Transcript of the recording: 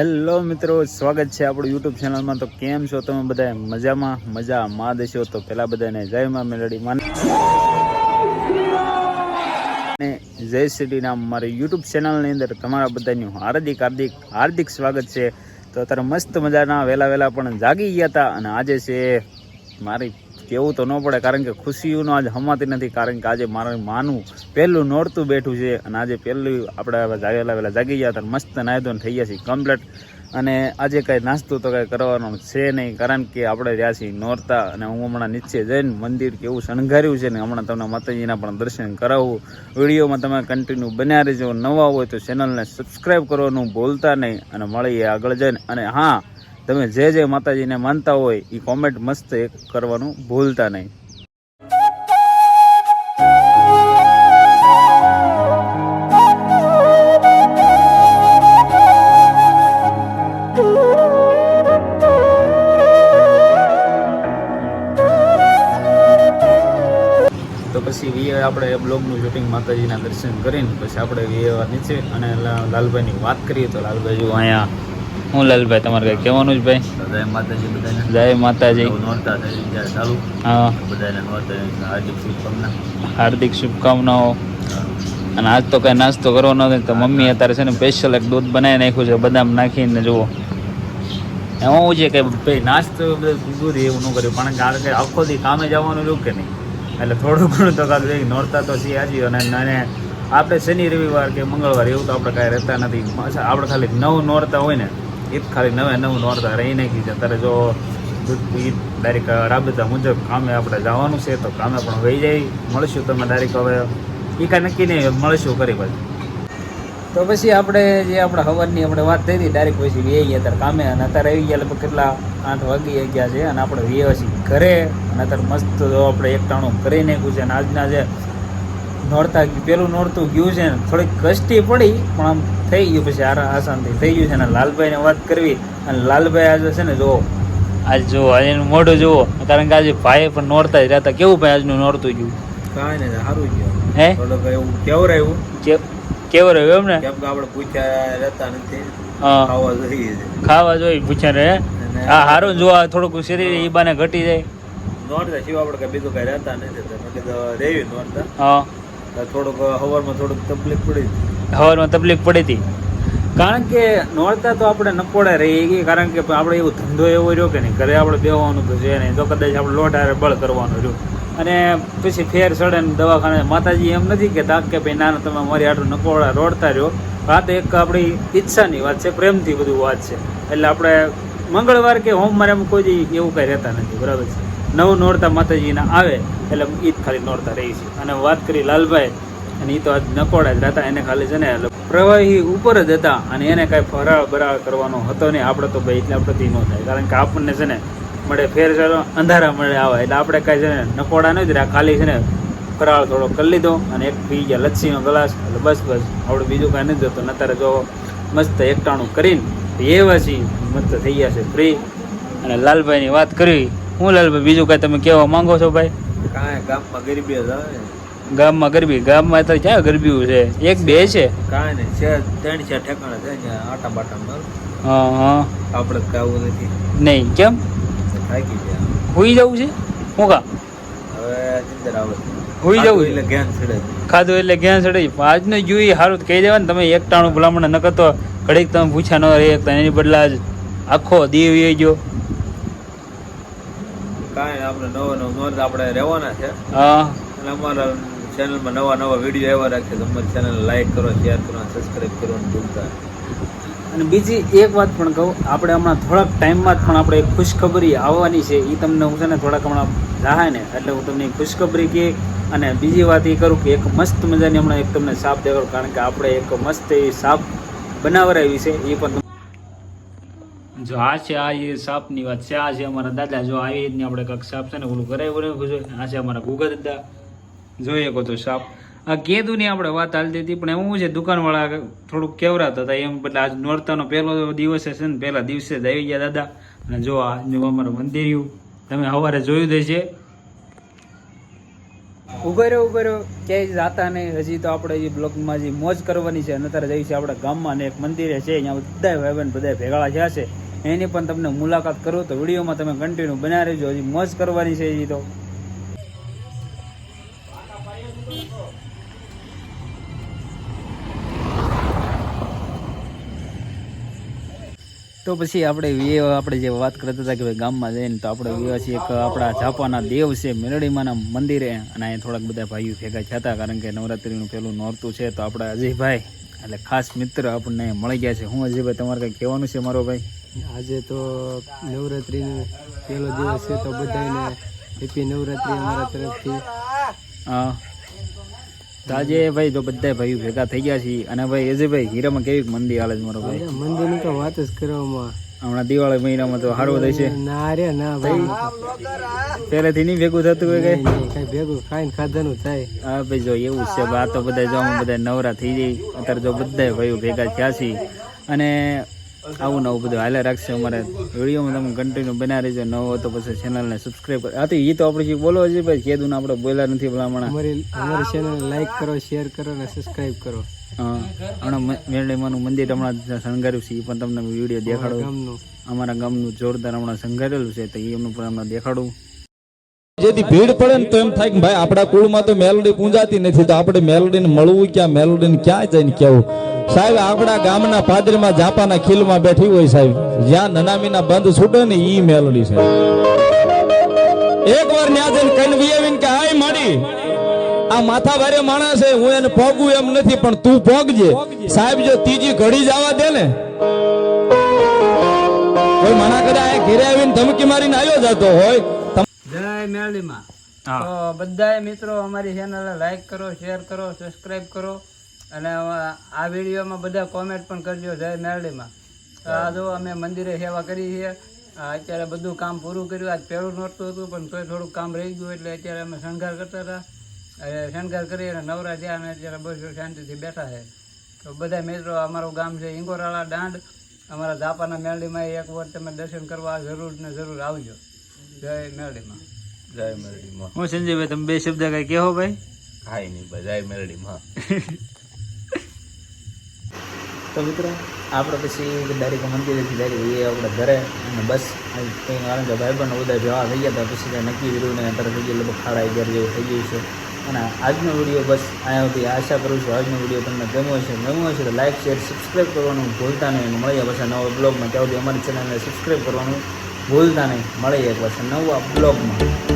Hello મિત્રો, સ્વાગત છે આપણું યુટ્યુબ ચેનલમાં તો કેમ છો તમે બધા મજામાં? મજા માં દેશો. તો પેલા બધાને જય માં મેલડી માન. જય શ્રી રામ મારી યુટ્યુબ ચેનલની અંદર તમારા બધાનું હાર્દિક હાર્દિક હાર્દિક સ્વાગત છે. તો અત્યારે મસ્ત મજાના વહેલા વહેલા પણ જાગી ગયા હતા. અને આજે છે મારી કેવું તો ન પડે, કારણ કે ખુશીઓનો આજ હમાતી નથી, કારણ કે આજે મારે માનું, પહેલું નોરતું બેઠું છે અને આજે પહેલું આપણે જાગેલા વહેલા જાગી ગયા હતા મસ્ત નાહી થઈ ગયા છીએ કમ્પ્લેટ અને આજે કાંઈ નાસ્તો તો કાંઈ કરવાનો છે નહીં, કારણ કે આપણે રહ્યા છીએ નોરતા અને હું હમણાં નીચે જઈને મંદિર કેવું શણગાર્યું છે ને હમણાં તમને માતાજીના પણ દર્શન કરાવવું વિડીયોમાં તમે કન્ટિન્યુ બન્યા રહેજો. નવા હોય તો ચેનલને સબસ્ક્રાઈબ કરવાનું ભૂલતા નહીં અને મળીએ આગળ જઈને. અને હા તમે જે જે માતાજીને માનતા હોય એ કોમેન્ટ મસ્ત કરવાનું ભૂલતા નહીં. તો પછી વીએ આપણે બ્લોગનું શૂટિંગ માતાજીના દર્શન કરીને પછી આપણે વીએ નીચે અને લાલભાઈની વાત કરીએ તો લાલભાઈ અહીંયા હું લાલભાઈ તમારે કંઈ કહેવાનું જ ભાઈ? જય માતાજી બધાને. જય માતાજી. હા. બધાને હાર્દિક શુભકામના. હાર્દિક શુભકામનાઓ. અને આજ તો કઈ નાસ્તો કરવાનો નથી તો મમ્મી અત્યારે છે ને સ્પેશિયલ એક દૂધ બનાવી નાખ્યું છે બદામ નાખીને જુઓ. એમાં હું છે કે ભાઈ નાસ્તો દૂધ એવું ન કર્યું પણ કારણ કે આખો દી કામે જવાનું રહ્યું કે નહીં? એટલે થોડું ઘણું તો કાંક નોરતા તો છીએ આજે અને અને આપણે શનિ રવિવાર કે મંગળવાર એવું તો આપણે કાંઈ રહેતા નથી. આપણે ખાલી નવ નોરતા હોય ને એ જ ખાલી નવે નવું નોરતા રહી નાખી છે. અત્યારે જો ડાયરેક્ટ રાબેતા મુજબ કામે આપણે જવાનું છે તો કામે પણ વહી જાય. મળશું તમે ડાયરેક્ટ હવે. એ કાંઈ નક્કી નહીં મળશું કરી પછી. તો પછી આપણે જે આપણે હવનની આપણે વાત થઈ હતી, ડાયરેક્ટ પછી વે ગયા અત્યારે કામે. અને અત્યારે આવી ગયા લગભગ કેટલા? આઠ વાગી ગયા છે અને આપણે વે પછી ઘરે. અને અત્યારે મસ્ત આપણે એકટાણું કરી નાખ્યું છે. અને આજના જે નોરતા પેલું નોરતું ગયું છે ને થોડીક કષ્ટી પડી પણ આમ થઈ ગયું પછી આરા આસાનથી થઈ ગયું છે અને લાલભાઈને વાત કરવી. અને લાલભાઈ આજે છે ને જો આજ જુઓ આજે એનું મોઢું જુઓ. કારણ કે આજે ભાઈ પણ નોરતા જ રહેતા. કેવું ભાઈ આજનું નોરતું ગયું? કાંઈ નહીં સારું ગયું. હે? એવું કેવરાયું. રહ્યું કેવું રહ્યું એમ ને કેમ કે આપણે પૂછ્યા રહેતા નથી. હા. ખાવા જોઈએ ખાવા જોઈએ પૂછ્યા રહે હા? હારું જોવા થોડુંક શરીર ઈબાને બાને ઘટી જાય. નોરતા સિવાય આપણે કઈ બીજું કઈ રહેતા નથી. રેવી નોરતા. હા. થોડુંક હવારમાં થોડુંક તકલીફ પડી હવારમાં તકલીફ પડી હતી. કારણ કે નોરતા તો આપણે નકોડે રહી ગઈ કારણ કે આપણે એવું ધંધો એવો રહ્યો કે નહીં? ઘરે આપણે બેવાનું તો છે નહીં તો કદાચ આપણે લોટ હારે બળ કરવાનું રહ્યું. અને પછી ફેર ચડે ને દવાખાને માતાજી એમ નથી કે તાક કે ભાઈ ના તમે મારી આટલું નકોડા રોડતા રહ્યો. આ તો એક આપણી ઈચ્છાની વાત છે પ્રેમથી બધું વાત છે. એટલે આપણે મંગળવાર કે હોમવાર એમ કોઈ એવું કંઈ રહેતા નથી બરાબર છે? નવ નોરતા માતાજીના આવે, એટલે ઈ જ ખાલી નોરતા રહી છે. અને વાત કરી લાલભાઈ, અને એ તો આજ નકોડા જ રહેતા, એને ખાલી છે ને પ્રવાહી ઉપર જ હતા, અને એને કાંઈ ફરાળ બરાળ કરવાનો હતો નહીં, આપણે તો ભાઈ એટલે આપણે ન થાય, કારણ કે આપણને છે ને, મળે ફેર ચાલો, અંધારા મળે આવે, એટલે આપણે કાંઈ છે ને, નકોડા જ રહ્યા, ખાલી છે ને, ફરાળ થોડો કરી લીધો, અને એક પી ગયા લચ્છીનો ગ્લાસ, એટલે બસ બસ આપણે બીજું કાંઈ નથી જોતું, નતારે જો મસ્ત એકટાણું કરીને એ છીએ, મસ્ત થઈ ગયા છે ફ્રી અને લાલભાઈની વાત કરવી હું લાલભાઈ બીજું કાંઈ તમે કહેવા માંગો છો ભાઈ? કાંઈ ગામમાં ગરીબી ગામમાં ગરબી? ગામમાં તો ક્યાં ગરબીઓ છે? એક બે છે? કાંઈ નહીં છે ત્રણ છે ઠેકાણા છે આટા બાટા હા હા. આપણે કાવું નથી. નહીં કેમ? થાકી ગયા. હુઈ જવું છે? હું કા? હવે નિંદર આવે. જવું એટલે જ્ઞાન ચડે ખાધું એટલે ક્યાં ચડે આજનું જોઈ સારું કહી દેવાનું તમે એક ટાણું ભલામણ ન કરતો. ઘડીક તમે પૂછ્યા ન એક એકતા એની બદલા આખો દીવ એ ગયો. કાંઈ આપણે નવો નવો નોંધ આપણે રહેવાના છે. હા. અને અમારા ચેનલમાં નવા નવા વીડિયો એવા રાખીએ તો અમારી ચેનલ લાઈક કરો શેર કરો સબસ્ક્રાઈબ કરવાનું ભૂલતા અને બીજી એક વાત પણ કહું આપણે હમણાં થોડાક ટાઈમમાં જ પણ આપણે એક ખુશખબરી આવવાની છે એ તમને હું છે ને થોડાક હમણાં રાહાય ને એટલે હું તમને ખુશખબરી કે અને બીજી વાત એ કરું કે એક મસ્ત મજાની હમણાં એક તમને સાપ દેખાડું કારણ કે આપણે એક મસ્ત એવી સાપ બનાવરાવી છે એ પણ જો આ છે, આ એ સાપની વાત છે, આ છે અમારા દાદા, જો આવી રીતની આપણે કંઈક સાપ છે ને ઓલું કરાવી છે. આ છે અમારા ગુગા દાદા. જોઈએ કહો તો સાપ. આ કેદુની આપણે વાત હાલતી હતી, પણ એવું છે, દુકાનવાળા થોડુંક કેવરાતા હતા એમ, એટલે આજ નોરતાનો પહેલો દિવસ છે ને, પહેલા દિવસે જ આવી ગયા દાદા. અને જો આ જો અમારું મંદિર તમે સવારે જોયું દેશે ઉભેરો રહ્યો, ઊભો રહ્યો. ક્યાંય જાતા નહીં. હજી તો આપણે એ બ્લોગમાં જે મોજ કરવાની છે, અને અત્યારે જઈએ છીએ આપણા ગામમાં ને એક મંદિરે છે, અહીંયા બધા ભાઈ બધા ભેગા થયા છે. એની પણ તમને મુલાકાત કરો તો વિડીયોમાં તમે કન્ટિન્યુ બનાવી રહેજો. હજી મોજ કરવાની છે હજી તો. તો પછી આપણે આપણે જે વાત કરતા હતા કે ભાઈ ગામમાં જઈને તો આપણે ગયા છીએ એક આપણા ઝાપાના દેવ છે મેલડીમાના મંદિરે. અને અહીંયા થોડાક બધા ભાઈઓ ભેગા થયા કારણ કે નવરાત્રિનું પેલું નોરતું છે તો આપણા અજયભાઈ, એટલે ખાસ મિત્ર આપણને મળી ગયા છે. હું અજયભાઈ, તમારે કંઈ કહેવાનું છે મારો ભાઈ? આજે તો નવરાત્રીનો પહેલો દિવસ છે તો બધાને હેપી નવરાત્રી અમારા તરફથી. હા. તો આજે ભાઈ તો બધા ભાઈ ભેગા થઈ ગયા છીએ. અને ભાઈ અજયભાઈ હીરામાં કેવી મંદિર હાલે છે મારો ભાઈ? મંદીની તો વાત જ કરવામાં. હમણાં દિવાળી મહિનામાં તો સારું થાય છે. ના રે ના ભાઈ. પહેલેથી નહીં ભેગું થતું હોય કઈ? કઈ ભેગું ખાઈને ખાધાનું થાય. હા ભાઈ જો એવું છે. આ તો બધા જો બધા નવરા થઈ જાય. અત્યારે જો બધા ભાઈઓ ભેગા થયા છીએ. અને આવું નવું બધું હાલે રાખશે અમારે વિડીયોમાં તમે કન્ટિન્યુ બનાવી રહેજો. નવો હોય તો પછી ચેનલને સબસ્ક્રાઈબ કરો હા તો એ તો આપણે જે બોલો છે ભાઈ ને આપણે બોલ્યા નથી ભલા હમણાં. અમારી અમારી ચેનલ લાઈક કરો શેર કરો અને સબસ્ક્રાઇબ કરો. હા હમણાં મેરડીમાનું મંદિર હમણાં શણગાર્યું છે એ પણ તમને વીડિયો દેખાડું. ગામનું. અમારા ગામનું જોરદાર હમણાં શણગારેલું છે તો એ એમનું પણ હમણાં દેખાડું. જેથી ભીડ પડે ને તો એમ થાય કે ભાઈ આપણા કુળમાં તો મેલોડી પૂંજાતી નથી તો આપણે મેલોડીને મળવું ક્યાં મેલોડીને ક્યાં જઈને કેવું? સાહેબ આપણા ગામના પાદરીમાં જાપાના ખીલમાં બેઠી હોય સાહેબ. જ્યાં નનામીના બંધ છૂટે ને ઈ મેલોડી છે. એક વાર ન્યા જઈને કઈને આવીને કે આય માડી આ માથા ભારે માણસ છે હું એને પોગું એમ નથી પણ તું પોગજે. સાહેબ જો ત્રીજી ઘડી જવા દે ને. કોઈ મના કરે આ ઘેરે આવીને ધમકી મારીને આવ્યો જતો હોય જય. તો બધાય મિત્રો અમારી ચેનલ લાઈક કરો શેર કરો સબસ્ક્રાઇબ કરો. અને આ વિડીયોમાં બધા કોમેન્ટ પણ કરજો જય મેરડીમાં. તો આ જો અમે મંદિરે સેવા કરી છે. આ અત્યારે બધું કામ પૂરું કર્યું. આજ પહેલું નોરતું હતું પણ તોય થોડુંક કામ રહી ગયું એટલે અત્યારે અમે શણગાર કરતા હતા. અને શણગાર કરી અને નવરા થયા અને અત્યારે બસ શાંતિથી બેઠા છે. તો બધા મિત્રો અમારું ગામ છે ઇંગોરાળા દાંડ. અમારા ધાપાના મેરડીમાં એક વાર તમે દર્શન કરવા જરૂર ને જરૂર આવજો. જય મેરડીમાં. જય મેરડીમાં. હું સંજયભાઈ તમે બે શબ્દ કઈ કહો ભાઈ? કાંઈ નહીં ભાઈ જય મેરડીમાં. તો મિત્રો આપણે પછી ડાયરેક્ટ મંદિરેથી ડાયરેક્ટ એ આપણે ઘરે. અને બસ કંઈ કારણ કે ભાઈ પણ બધા જવા થઈ ગયા હતા. પછી કાંઈ નક્કી કર્યું ને અત્યારે થઈ ગયું, લગભગ સાડા અગિયાર જેવું થઈ ગયું છે. અને આજનો વીડિયો બસ અહીંયા સુધી આશા કરું છું આજનો વીડિયો તમને ગમ્યો છે ગમ્યો હશે તો લાઇક શેર સબસ્ક્રાઈબ કરવાનું ભૂલતા નહીં. મળીએ પછી નવા બ્લોગમાં ત્યાં સુધી અમારી ચેનલને સબસ્ક્રાઈબ કરવાનું ભૂલતા નહીં. મળીએ પછી નવા બ્લોગમાં